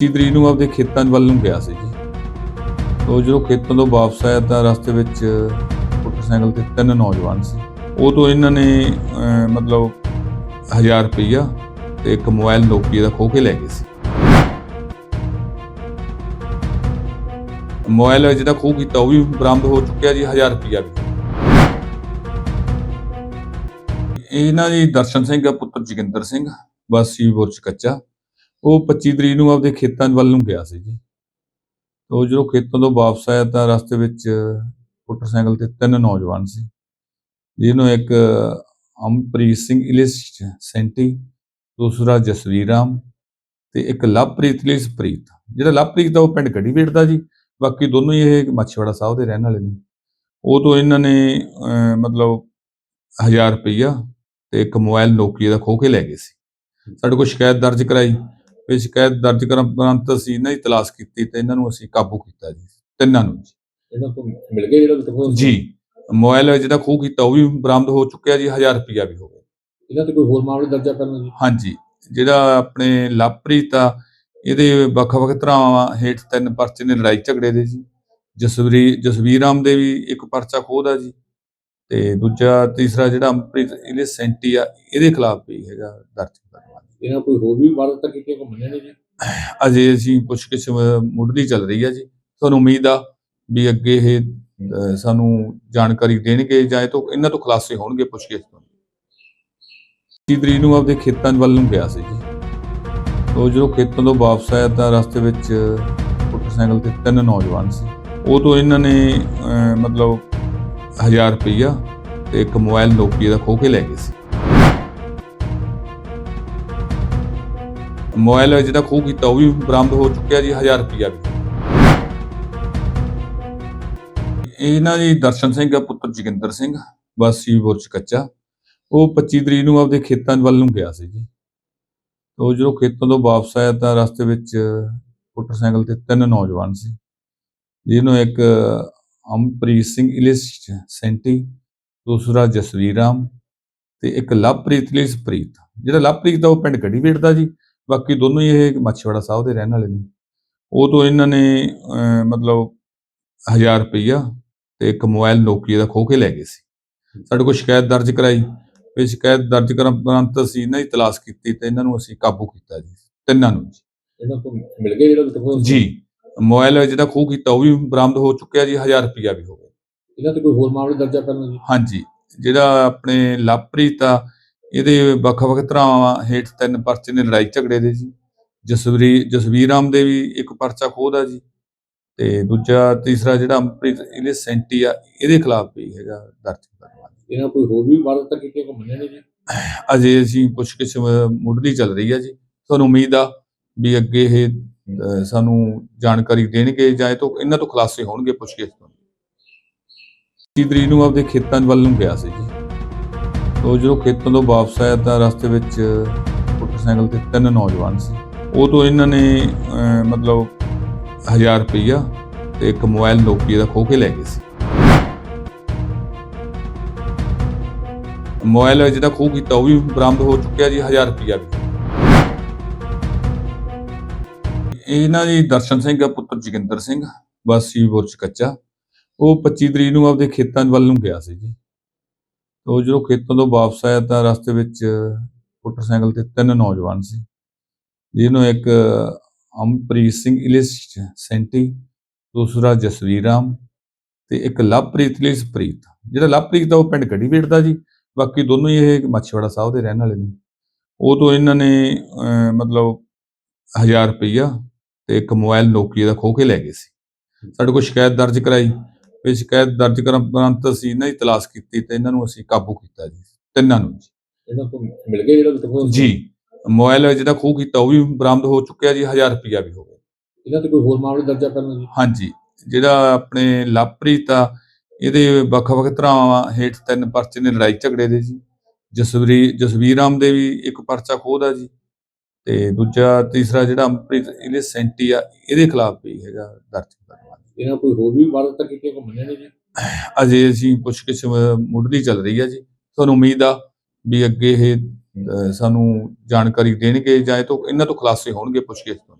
30 ਤਰੀਕ ਨੂੰ ਆਪਦੇ ਖੇਤਾਂ ਵੱਲ ਨੂੰ ਗਿਆ ਸੀ ਜੀ। ਉਹ ਜਦੋਂ ਖੇਤਾਂ ਤੋਂ ਵਾਪਸ ਆਇਆ ਤਾਂ ਰਸਤੇ ਵਿੱਚ ਮੋਟਰਸਾਈਕਲ ਤੇ ਤਿੰਨ ਨੌਜਵਾਨ ਸੀ। ਉਹ ਤੋਂ ਇਹਨਾਂ ਨੇ ਮਤਲਬ 1000 ਰੁਪਈਆ ਤੇ ਇੱਕ ਮੋਬਾਈਲ ਨੋਕੀਆ ਦਾ ਖੋਹ ਕੇ ਲੈ ਗਏ ਸੀ। ਮੋਬਾਈਲ ਜਿਹੜਾ ਖੋਹ ਕੀਤਾ ਉਹ ਵੀ ਬਰਾਮਦ ਹੋ ਚੁੱਕਿਆ ਜੀ 1000 ਰੁਪਈਆ ਵੀ। ਇਹਨਾਂ ਦੀ ਦਰਸ਼ਨ ਸਿੰਘ ਆ ਪੁੱਤਰ ਜੋਗਿੰਦਰ ਸਿੰਘ, ਵਾਸੀ ਬੁਰਜ ਕੱਚਾ ਉਹ 25 ਤਰੀਕ ਨੂੰ ਆਪਦੇ ਖੇਤਾਂ ਵੱਲ ਨੂੰ ਗਿਆ ਸੀ ਜੀ। ਉਹ ਜਦੋਂ ਖੇਤਾਂ ਤੋਂ ਵਾਪਸ ਆਇਆ ਤਾਂ ਰਸਤੇ ਵਿੱਚ ਮੋਟਰਸਾਈਕਲ ਤੇ ਤਿੰਨ ਨੌਜਵਾਨ ਸੀ। ਜਿਹਨੂੰ ਇੱਕ ਅਮਪ੍ਰੀਤ ਸਿੰਘ ਇਲਿਸ ਸੈਂਟੀ, ਦੂਸਰਾ ਜਸਵੀਰ ਰਾਮ ਤੇ ਇੱਕ ਲਵਪ੍ਰੀਤ ਇਲਿਸ ਪ੍ਰੀਤ ਜਿਹੜਾ ਲਵਪ੍ਰੀਤ ਦਾ ਉਹ ਪਿੰਡ ਗੜੀਵੇੜ ਦਾ ਜੀ। ਬਾਕੀ ਦੋਨੋਂ ਹੀ ਇਹ ਮੱਛਵਾੜਾ ਸਾਹਿਬ ਦੇ ਰਹਿਣ ਵਾਲੇ ਨੇ। ਉਹ ਤੋਂ ਇਹਨਾਂ ਨੇ ਮਤਲਬ 1000 ਰੁਪਈਆ ਤੇ ਇੱਕ ਮੋਬਾਈਲ ਨੋਕੀਆ ਦਾ ਖੋਹ ਕੇ ਲੈ ਗਏ ਸੀ। ਸਾਡੇ ਕੋਲ ਸ਼ਿਕਾਇਤ ਦਰਜ ਕਰਾਈ। ਇਹ ਸ਼ਿਕਾਇਤ ਦਰਜ ਕਰਨ ਉਪਰੰਤ ਅਸੀਂ ਇਹਨਾਂ ਦੀ ਤਲਾਸ਼ ਕੀਤੀ ਤੇ ਇਹਨਾਂ ਨੂੰ ਅਸੀਂ ਕਾਬੂ ਕੀਤਾ ਜੀ ਤਿੰਨਾਂ ਨੂੰ ਜੀ। ਇਹਨਾਂ ਤੋਂ ਮਿਲ ਗਿਆ ਜਿਹੜਾ ਵਿਤਕੋਣ ਜੀ ਮੋਬਾਈਲ ਜਿਹੜਾ ਖੋਹ ਕੀਤਾ ਉਹ ਵੀ ਬਰਾਮਦ ਹੋ ਚੁੱਕਿਆ ਜੀ 1000 ਰੁਪਇਆ ਵੀ ਹੋ ਗਿਆ। ਇਹਨਾਂ ਤੇ ਕੋਈ ਹੋਰ ਮਾਮਲੇ ਦਰਜਾ ਪਹਿਲਾਂ ਜੀ? ਹਾਂਜੀ ਜਿਹੜਾ ਆਪਣੇ ਲਵਪ੍ਰੀਤ ਆ ਇਹਦੇ ਵੱਖ-ਵੱਖ ਤਰ੍ਹਾਂ ਹੇਠ ਤਿੰਨ ਪਰਚੇ ਨੇ ਲੜਾਈ ਝਗੜੇ ਦੇ ਜੀ। ਜਸਵਰੀ ਜਸਵੀਰ ਰਾਮ ਦੇ ਵੀ ਇੱਕ ਪਰਚਾ ਖੋਹਦਾ ਜੀ। ਤੇ ਦੂਜਾ ਤੀਸਰਾ ਜਿਹੜਾ ਅਮਪ੍ਰੀਤ ਇਹਦੇ ਸੈਂਟੀ ਆ ਇਹਦੇ ਖਿਲਾਫ ਵੀ ਹੈਗਾ ਦਰਜ ਕਰਵਾ ਇਹਨਾਂ ਕੋਈ ਹੋਰ ਵੀ ਵਾਰਦਾਤਾਂ ਕੀਤੀਆਂ ਕੋ ਮੰਨਿਆ ਨਹੀਂ ਜੀ? ਅਜੇ ਅਸੀਂ ਪੁੱਛਗਿੱਛ ਅਹ, ਮੁੱਢਲੀ ਚੱਲ ਰਹੀ ਆ ਜੀ। ਸਾਨੂੰ ਉਮੀਦ ਆ ਵੀ ਅੱਗੇ ਇਹ ਸਾਨੂੰ ਜਾਣਕਾਰੀ ਦੇਣਗੇ ਜਾਂ ਇਹ ਤੋਂ ਇਹਨਾਂ ਤੋਂ ਖੁਲਾਸੇ ਹੋਣਗੇ ਪੁੱਛਗਿੱਛ ਤੋਂ। 30 ਤਰੀਕ ਨੂੰ ਆਪਦੇ ਖੇਤਾਂ ਵੱਲ ਨੂੰ ਗਿਆ ਸੀ ਜੀ। ਉਹ ਜਦੋਂ ਖੇਤਾਂ ਤੋਂ ਵਾਪਸ ਆਇਆ ਤਾਂ ਰਸਤੇ ਵਿੱਚ ਮੋਟਰਸਾਈਕਲ ਤੇ ਤਿੰਨ ਨੌਜਵਾਨ ਸੀ। ਉਹ ਤੋਂ ਇਹਨਾਂ ਨੇ ਮਤਲਬ 1000 ਰੁਪਈਆ ਤੇ ਇੱਕ ਮੋਬਾਈਲ ਨੋਕੀਆ ਦਾ ਖੋਹ ਕੇ ਲੈ ਗਏ ਸੀ। ਮੋਬਾਈਲ ਜਿਹੜਾ ਖੋਹ ਕੀਤਾ, ਉਹ ਵੀ ਬਰਾਮਦ ਹੋ ਚੁੱਕਿਆ ਜੀ 1000 ਰੁਪਈਆ ਵੀ। ਇਹਨਾਂ ਦੀ ਦਰਸ਼ਨ ਸਿੰਘ ਆ ਪੁੱਤਰ ਜੋਗਿੰਦਰ ਸਿੰਘ, ਵਾਸੀ ਬੁਰਜ ਕੱਚਾ। ਉਹ 25 ਤਰੀਕ ਨੂੰ ਆਪਦੇ ਖੇਤਾਂ ਵੱਲ ਨੂੰ ਗਿਆ ਸੀ ਜੀ। ਉਹ ਜਦੋਂ ਖੇਤਾਂ ਤੋਂ ਵਾਪਸ ਆਇਆ ਤਾਂ ਰਸਤੇ ਵਿੱਚ ਮੋਟਰਸਾਈਕਲ ਤੇ ਤਿੰਨ ਨੌਜਵਾਨ ਸੀ। ਜਿਹਨੂੰ ਇੱਕ ਅਮਪ੍ਰੀਤ ਸਿੰਘ ਇਲਿਸ ਸੈਂਟੀ ਦੂਸਰਾ ਜਸਵੀਰ ਰਾਮ ਤੇ ਇੱਕ ਲਵਪ੍ਰੀਤ ਇਲਿਸ ਪ੍ਰੀਤ। ਜਿਹੜਾ ਲਵਪ੍ਰੀਤ ਦਾ ਉਹ ਪਿੰਡ ਗੜੀਵੇੜ ਦਾ ਜੀ ਬਾਕੀ ਦੋਨੋਂ ਹੀ ਇਹ ਮੱਛੀਵਾੜਾ ਸਾਹਿਬ ਦੇ ਰਹਿਣ ਵਾਲੇ ਨੇ। ਉਹ ਤੋਂ ਇਹਨਾਂ ਨੇ ਮਤਲਬ 1000 ਰੁਪਈਆ ਤੇ ਇੱਕ ਮੋਬਾਈਲ ਨੋਕੀਆ ਦਾ ਖੋਹ ਕੇ ਲੈ ਗਏ ਸੀ। ਸਾਡੇ ਕੋਲ ਸ਼ਿਕਾਇਤ ਦਰਜ ਕਰਾਈ। ਇਹ ਸ਼ਿਕਾਇਤ ਦਰਜ ਕਰਨ ਉਪਰੰਤ ਅਸੀਂ ਇਹਨਾਂ ਦੀ ਤਲਾਸ਼ ਕੀਤੀ ਤੇ ਇਹਨਾਂ ਨੂੰ ਅਸੀਂ ਕਾਬੂ ਕੀਤਾ ਜੀ ਤਿੰਨਾਂ ਨੂੰ ਜੀ। ਇਹਨਾਂ ਤੋਂ ਮਿਲ ਗਿਆ ਜਿਹੜਾ ਜੀ। ਮੋਬਾਈਲ ਜਿਹੜਾ ਖੋਹ ਕੀਤਾ ਉਹ ਵੀ ਬਰਾਮਦ ਹੋ ਚੁੱਕਿਆ ਜੀ 1000 ਰੁਪਈਆ ਵੀ ਹੋ ਗਿਆ। ਇਹਨਾਂ ਤੇ ਕੋਈ ਹੋਰ ਮਾਮਲੇ ਦਰਜਾ ਪਹਿਲਾਂ ਜੀ ਹਾਂਜੀ ਜਿਹੜਾ ਆਪਣੇ ਲਵਪ੍ਰੀਤ ਆ ਇਹਦੇ ਵੱਖ-ਵੱਖ ਤਰ੍ਹਾਂ ਹੇਠ ਤਿੰਨ ਪਰਚੇ ਨੇ ਲੜਾਈ ਝਗੜੇ ਦੇ ਜੀ। ਜਸਵਰੀ ਜਸਵੀਰ ਰਾਮ ਦੇ ਵੀ ਇੱਕ ਪਰਚਾ ਖੋਹਦਾ ਜੀ ਤੇ ਦੂਜਾ ਤੀਸਰਾ ਜਿਹੜਾ ਅਮਪ੍ਰੀਤ ਇਹਦੇ ਸੈਂਟੀ ਆ ਇਹਦੇ ਖਿਲਾਫ ਵੀ ਹੈਗਾ ਦਰਜ ਕਰਵਾ ਇਹਨਾਂ ਕੋਈ ਹੋਰ ਵੀ ਵਾਰਦਾਤਾਂ ਕੀਤੀਆਂ ਕੋ ਮੰਨਿਆ ਨਹੀਂ ਜੀ? ਅਜੇ ਅਸੀਂ ਪੁੱਛਗਿੱਛ ਅਹ, ਮੁੱਢਲੀ ਚੱਲ ਰਹੀ ਆ ਜੀ। ਸਾਨੂੰ ਉਮੀਦ ਆ ਵੀ ਅੱਗੇ ਇਹ ਸਾਨੂੰ ਜਾਣਕਾਰੀ ਦੇਣਗੇ ਜਾਂ ਇਹ ਤੋਂ ਇਹਨਾਂ ਤੋਂ ਖੁਲਾਸੇ ਹੋਣਗੇ ਪੁੱਛਗਿੱਛ ਤੋਂ। 30 ਨੂੰ ਆਪਦੇ ਖੇਤਾਂ ਵੱਲ ਨੂੰ ਗਿਆ ਸੀ ਜੀ। ਉਹ ਜਦੋਂ ਖੇਤਾਂ ਤੋਂ ਵਾਪਸ ਆਇਆ ਤਾਂ ਰਸਤੇ ਵਿੱਚ ਮੋਟਰਸਾਈਕਲ ਤੇ ਤਿੰਨ ਨੌਜਵਾਨ ਸੀ। ਉਹ ਤੋਂ ਇਹਨਾਂ ਨੇ ਅਹ, ਮਤਲਬ 1000 ਰੁਪਈਆ ਤੇ ਇੱਕ ਮੋਬਾਈਲ ਨੋਕੀਆ ਦਾ ਖੋਹ ਕੇ ਲੈ ਗਏ ਸੀ। ਮੋਬਾਈਲ ਜਿਹੜਾ ਖੋਹ ਕੀਤਾ ਉਹ ਵੀ ਬਰਾਮਦ ਹੋ ਚੁੱਕਿਆ ਜੀ 1000 ਰੁਪਈਆ ਵੀ। ਇਹਨਾਂ ਦੀ ਦਰਸ਼ਨ ਸਿੰਘ ਆ ਪੁੱਤਰ ਜੋਗਿੰਦਰ ਸਿੰਘ ਵਾਸੀ ਬੁਰਜ ਕੱਚਾ। ਉਹ 25 ਤਰੀਕ ਨੂੰ ਆਪਦੇ ਖੇਤਾਂ ਵੱਲ ਨੂੰ ਗਿਆ ਸੀ ਜੀ। ਉਹ ਜਦੋਂ ਖੇਤਾਂ ਤੋਂ ਵਾਪਸ ਆਇਆ ਤਾਂ ਰਸਤੇ ਵਿੱਚ ਮੋਟਰਸਾਈਕਲ ਤੇ ਤਿੰਨ ਨੌਜਵਾਨ ਸੀ। ਜਿਹਨੂੰ ਇੱਕ ਅਮਪ੍ਰੀਤ ਸਿੰਘ ਇਲਿਸ ਸੈਂਟੀ ਦੂਸਰਾ ਜਸਵੀਰ ਰਾਮ ਤੇ ਇੱਕ ਲਵਪ੍ਰੀਤ ਇਲਿਸ ਪ੍ਰੀਤ। ਜਿਹੜਾ ਲਵਪ੍ਰੀਤ ਦਾ ਉਹ ਪਿੰਡ ਗੜੀਵੇੜ ਦਾ ਜੀ। ਬਾਕੀ ਦੋਨੋਂ ਹੀ ਇਹ ਮੱਛੀਵਾੜਾ ਸਾਹਿਬ ਦੇ ਰਹਿਣ ਵਾਲੇ ਨੇ। ਉਹ ਤੋਂ ਇਹਨਾਂ ਨੇ ਅਹ, ਮਤਲਬ 1000 ਰੁਪਈਆ ਤੇ ਇੱਕ ਮੋਬਾਈਲ ਨੋਕੀਆ ਦਾ ਖੋਹ ਕੇ ਲੈ ਗਏ ਸੀ। ਸਾਡੇ ਕੋਲ ਸ਼ਿਕਾਇਤ ਦਰਜ ਕਰਾਈ। ਇਹ ਸ਼ਿਕਾਇਤ ਦਰਜ ਕਰਨ ਉਪਰੰਤ ਅਸੀਂ ਇਹਨਾਂ ਦੀ ਤਲਾਸ਼ ਕੀਤੀ ਤੇ ਇਹਨਾਂ ਨੂੰ ਅਸੀਂ ਕਾਬੂ ਕੀਤਾ ਜੀ ਤਿੰਨਾਂ ਨੂੰ ਜੀ। ਇਹਨਾਂ ਤੋਂ ਮਿਲ ਗਿਆ ਜਿਹੜਾ ਜੀ ਮੋਬਾਈਲ ਜਿਹੜਾ ਖੋਹ ਕੀਤਾ ਉਹ ਵੀ ਬਰਾਮਦ ਹੋ ਚੁੱਕਿਆ ਜੀ 1000 ਰੁਪਈਆ ਵੀ ਹੋ ਗਿਆ। ਇਹਨਾਂ ਤੇ ਕੋਈ ਹੋਰ ਮਾਮਲੇ ਦਰਜਾ ਪਹਿਲਾਂ ਜੀ? ਹਾਂਜੀ ਜਿਹੜਾ ਆਪਣੇ ਲਵਪ੍ਰੀਤ ਆ ਇਹਦੇ ਵੱਖ-ਵੱਖ ਤਰ੍ਹਾਂ ਹੇਠ ਤਿੰਨ ਪਰਚੇ ਨੇ ਲੜਾਈ ਝਗੜੇ ਦੇ ਜੀ। ਜਸਵਰੀ ਜਸਵੀਰ ਰਾਮ ਦੇ ਵੀ ਇੱਕ ਪਰਚਾ ਖੋਹਦਾ ਜੀ। ਤੇ ਦੂਜਾ ਤੀਸਰਾ ਜਿਹੜਾ ਅਮਪ੍ਰੀਤ ਇਹਦੇ ਸੈਂਟੀ ਆ ਇਹਦੇ ਖਿਲਾਫ ਵੀ ਹੈਗਾ ਦਰਜ ਕਰਵਾ ਇਹਨਾਂ ਕੋਈ ਹੋਰ ਵੀ ਵਾਰਦਾਤਾਂ ਕੀਤੀਆਂ ਕੋ ਮੰਨਿਆ ਨਹੀਂ ਜੀ? ਅਜੇ ਅਸੀਂ ਪੁੱਛਗਿੱਛ ਅਹ, ਮੁੱਢਲੀ ਚੱਲ ਰਹੀ ਆ ਜੀ। ਸਾਨੂੰ ਉਮੀਦ ਆ ਵੀ ਅੱਗੇ ਇਹ ਸਾਨੂੰ ਜਾਣਕਾਰੀ ਦੇਣਗੇ ਜਾਂ ਇਹ ਤੋਂ ਇਹਨਾਂ ਤੋਂ ਖੁਲਾਸੇ ਹੋਣਗੇ ਪੁੱਛਗਿੱਛ ਤੋਂ।